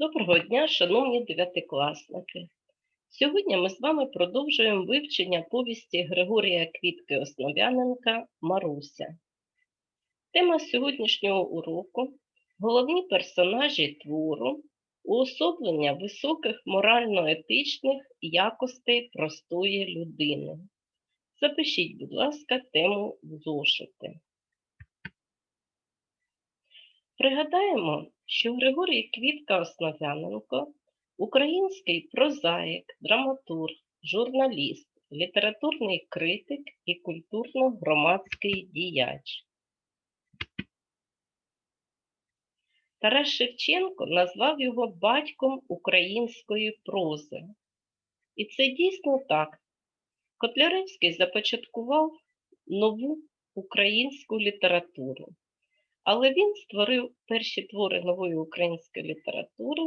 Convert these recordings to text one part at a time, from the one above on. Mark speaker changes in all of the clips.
Speaker 1: Доброго дня, шановні дев'ятикласники. Сьогодні ми з вами продовжуємо вивчення повісті Григорія Квітки Основ'яненка Маруся. Тема сьогоднішнього уроку головні персонажі твору, уособлення високих морально-етичних якостей простої людини. Запишіть, будь ласка, тему в зошити. Пригадаємо, що Григорій Квітка Основ'яненко український прозаїк, драматург, журналіст, літературний критик і культурно-громадський діяч. Тарас Шевченко назвав його батьком української прози. І це дійсно так. Котляревський започаткував нову українську літературу. Але він створив перші твори нової української літератури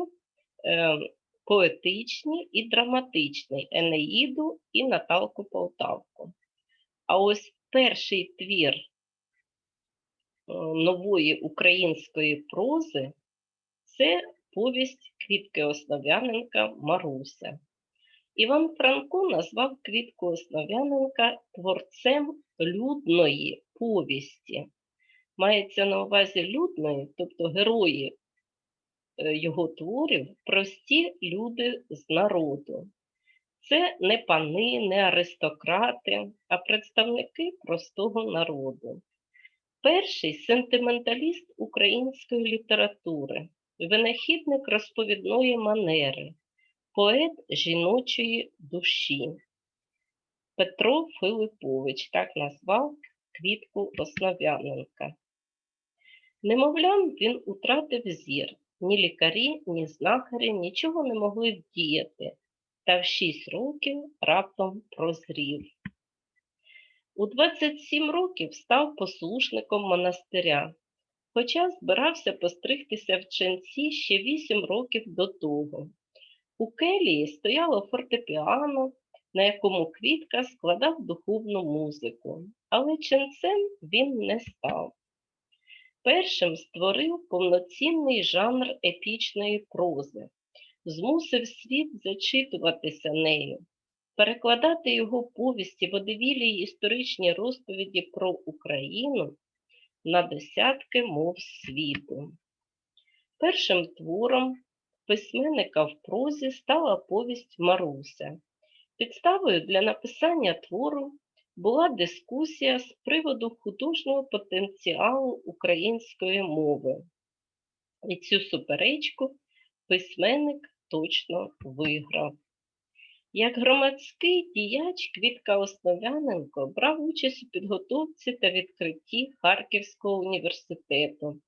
Speaker 1: е, поетичні і драматичні Енеїду і Наталку Полтавку. А ось перший твір е, нової української прози це повість Квітки Основ'яненка Маруся. Іван Франко назвав Квітку Основ'яненка творцем людної повісті мається на увазі людної, тобто герої е, його творів, прості люди з народу. Це не пани, не аристократи, а представники простого народу. Перший сентименталіст української літератури, винахідник розповідної манери, поет жіночої душі. Петро Филипович так назвав квітку Основ'яненка. Немовлям він утратив зір. Ні лікарі, ні знахарі нічого не могли вдіяти, та в 6 років раптом прозрів. У 27 років став послушником монастиря, хоча збирався постригтися в ченці ще 8 років до того. У келії стояло фортепіано, на якому квітка складав духовну музику, але ченцем він не став. Першим створив повноцінний жанр епічної прози, змусив світ зачитуватися нею, перекладати його повісті водевілі й історичні розповіді про Україну на десятки мов світу. Першим твором письменника в прозі стала повість Маруся. Підставою для написання твору була дискусія з приводу художнього потенціалу української мови. І цю суперечку письменник точно виграв. Як громадський діяч Квітка Основ'яненко брав участь у підготовці та відкритті Харківського університету,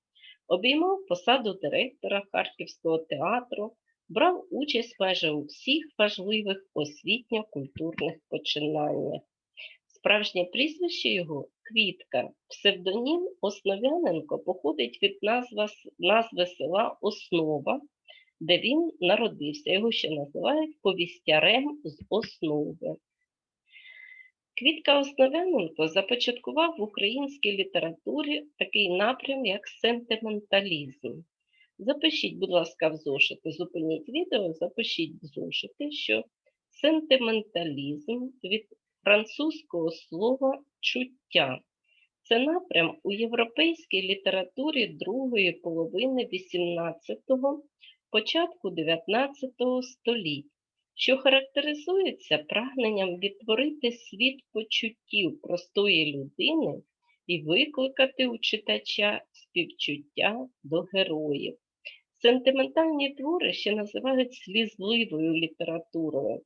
Speaker 1: обіймав посаду директора Харківського театру, брав участь майже у всіх важливих освітньо-культурних починаннях. Справжнє прізвище його Квітка. Псевдонім Основ'яненко походить від назва, назви села Основа, де він народився. Його ще називають повістярем з основи. Квітка Основ'яненко започаткував в українській літературі такий напрям, як сентименталізм. Запишіть, будь ласка, в зошити, зупиніть відео, запишіть в зошити, що сентименталізм від французького слова чуття. Це напрям у європейській літературі другої половини XVIII, початку XIX століть, що характеризується прагненням відтворити світ почуттів простої людини і викликати у читача співчуття до героїв. Сентиментальні твори ще називають слізливою літературою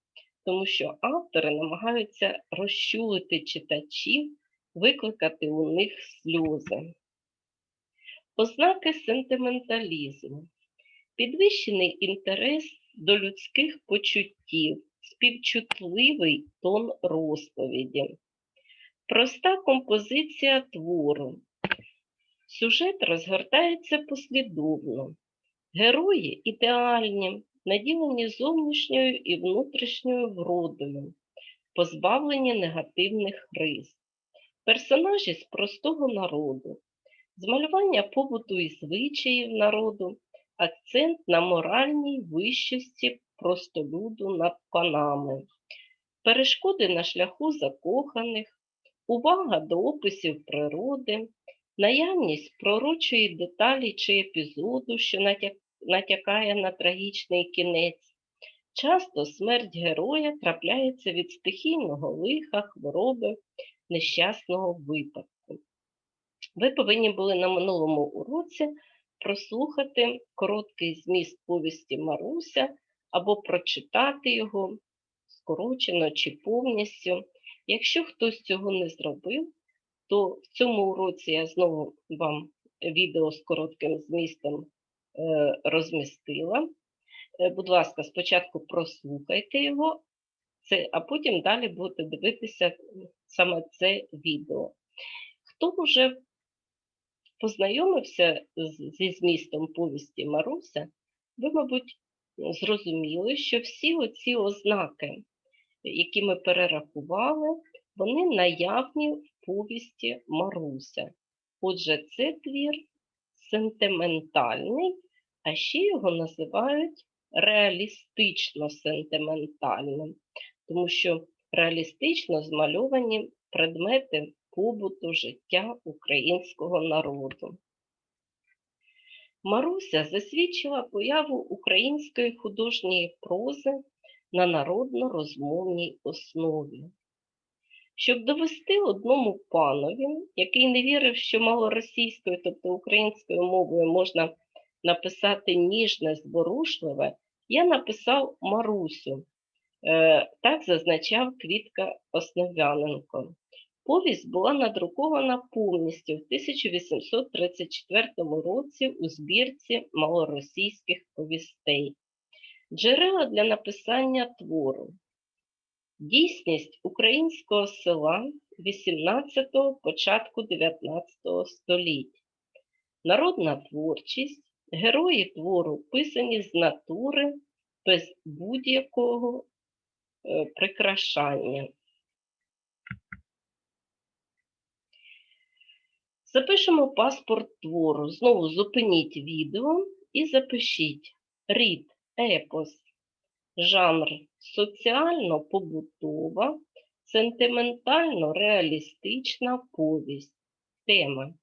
Speaker 1: тому що автори намагаються розчулити читачів, викликати у них сльози. Ознаки сентименталізму, підвищений інтерес до людських почуттів, співчутливий тон розповіді, проста композиція твору. Сюжет розгортається послідовно. Герої ідеальні, наділені зовнішньою і внутрішньою вродою, позбавлені негативних рис, персонажі з простого народу, змалювання побуту і звичаїв народу, акцент на моральній вищості простолюду над панами, перешкоди на шляху закоханих, увага до описів природи, наявність пророчої деталі чи епізоду, що натякає на трагічний кінець. Часто смерть героя трапляється від стихійного лиха, хвороби, нещасного випадку. Ви повинні були на минулому уроці прослухати короткий зміст повісті Маруся або прочитати його скорочено чи повністю. Якщо хтось цього не зробив, то в цьому уроці я знову вам відео з коротким змістом е, розмістила. Е, Будь ласка, спочатку прослухайте його, а потім далі будете дивитися саме це відео. Хто вже познайомився зі змістом повісті Маруся, ви, мабуть, зрозуміли, що всі оці ознаки, які ми перерахували, вони наявні повісті Маруся. Отже, це твір сентиментальний, а ще його називають реалістично-сентиментальним, тому що реалістично змальовані предмети побуту життя українського народу. Маруся засвідчила появу української художньої прози на народно-розмовній основі. Щоб довести одному панові, який не вірив, що малоросійською, тобто українською мовою можна написати ніжне, зворушливе, я написав Марусю. Е, Так зазначав Квітка Основ'яненко. Повість була надрукована повністю в 1834 році у збірці малоросійських повістей. Джерела для написання твору. Дійсність українського села 18-го, початку 19 століття. Народна творчість, герої твору писані з натури без будь-якого е, прикрашання. Запишемо паспорт твору. Знову зупиніть відео і запишіть рід, епос, жанр соціально-побутова, сентиментально-реалістична повість. Тема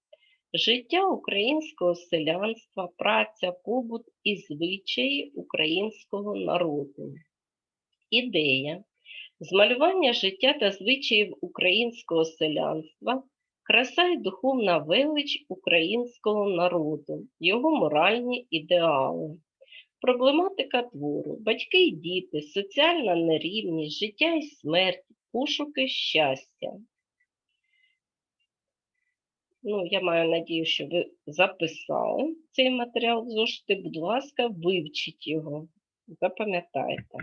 Speaker 1: Життя українського селянства, праця, побут і звичаї українського народу. Ідея змалювання життя та звичаїв українського селянства, краса і духовна велич українського народу, його моральні ідеали. Проблематика твору, батьки і діти, соціальна нерівність, життя і смерть, пошуки щастя. Ну, я маю надію, що ви записали цей матеріал в зошити. Будь ласка, вивчіть його, запам'ятайте.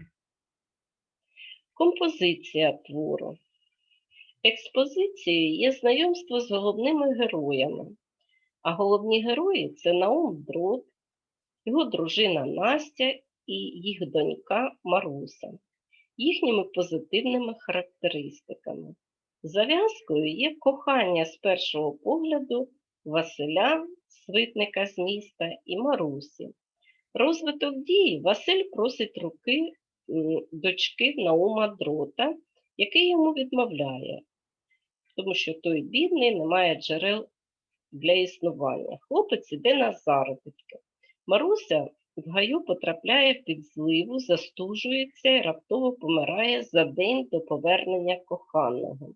Speaker 1: Композиція твору. Експозицією є знайомство з головними героями, а головні герої це Наум Дрот, його дружина Настя і їх донька Маруся, їхніми позитивними характеристиками. Зав'язкою є кохання з першого погляду Василя, свитника з міста, і Марусі. Розвиток дії Василь просить руки дочки Наума Дрота, який йому відмовляє, тому що той бідний не має джерел для існування. Хлопець іде на заробітки. Маруся в гаю потрапляє під зливу, застужується і раптово помирає за день до повернення коханого.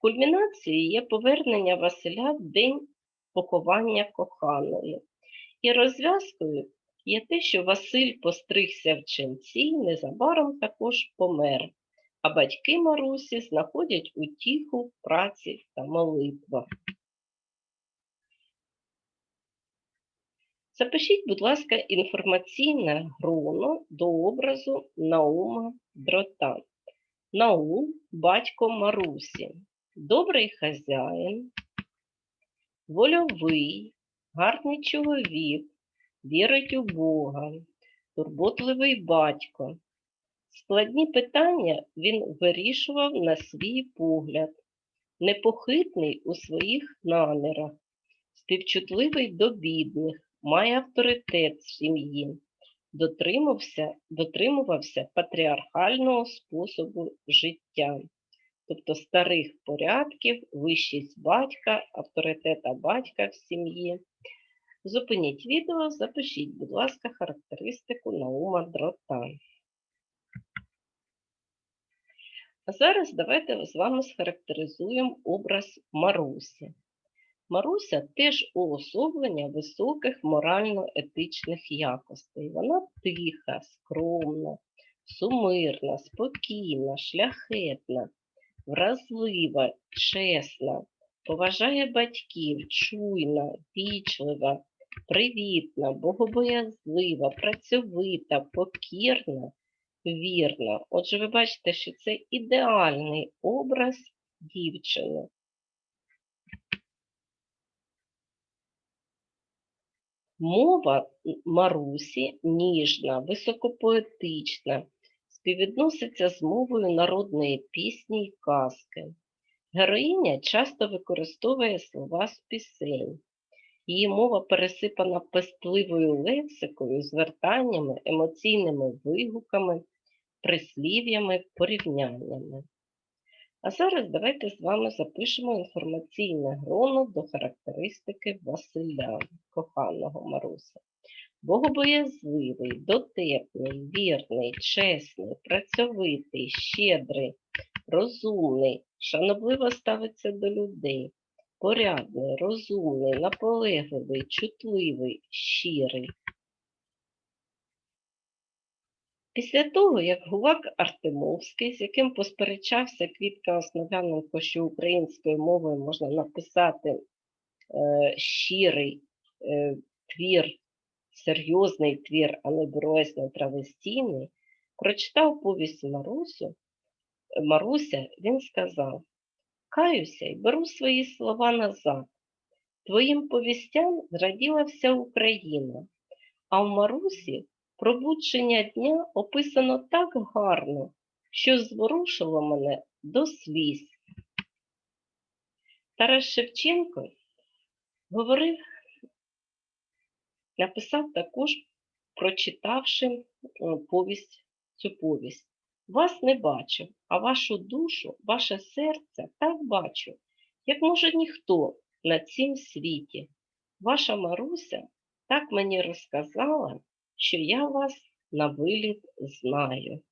Speaker 1: Кульмінацією є повернення Василя в день поховання коханої. І розв'язкою є те, що Василь постригся в ченці і незабаром також помер, а батьки Марусі знаходять утіху в праці та молитвах. Запишіть, будь ласка, інформаційне гроно до образу Наума Дрота. Наум – батько Марусі, добрий хазяїн, вольовий, гарний чоловік, вірить у Бога, турботливий батько. Складні питання він вирішував на свій погляд, непохитний у своїх намірах, співчутливий до бідних, має авторитет в сім'ї, дотримався, дотримувався патріархального способу життя, тобто старих порядків, вищість батька, авторитета батька в сім'ї. Зупиніть відео, запишіть, будь ласка, характеристику Наума Дрота. А зараз давайте з вами схарактеризуємо образ Марусі. Маруся теж уособлення високих морально-етичних якостей. Вона тиха, скромна, сумирна, спокійна, шляхетна, вразлива, чесна, поважає батьків, чуйна, вічлива, привітна, богобоязлива, працьовита, покірна, вірна. Отже, ви бачите, що це ідеальний образ дівчини. Мова Марусі ніжна, високопоетична, співвідноситься з мовою народної пісні й казки. Героїня часто використовує слова з пісень. Її мова пересипана пестливою лексикою, звертаннями, емоційними вигуками, прислів'ями, порівняннями. А зараз давайте з вами запишемо інформаційне гроно до характеристики Василя, коханого Маруся. Богобоязливий, дотепний, вірний, чесний, працьовитий, щедрий, розумний, шанобливо ставиться до людей, порядний, розумний, наполегливий, чутливий, щирий. Після того, як Гувак Артемовський, з яким посперечався Квітка Основ'яненко, що українською мовою можна написати е, щирий е, твір, серйозний твір, а не бурвесно травестійний, прочитав повість Марусю, Маруся, він сказав, каюся і беру свої слова назад. Твоїм повістям зраділа вся Україна, а в Марусі пробудження дня описано так гарно, що зворушило мене до сліз. Тарас Шевченко говорив, написав також, прочитавши повість, цю повість. Вас не бачив, а вашу душу, ваше серце так бачу, як може ніхто на цім світі. Ваша Маруся так мені розказала, що я вас на виліт знаю.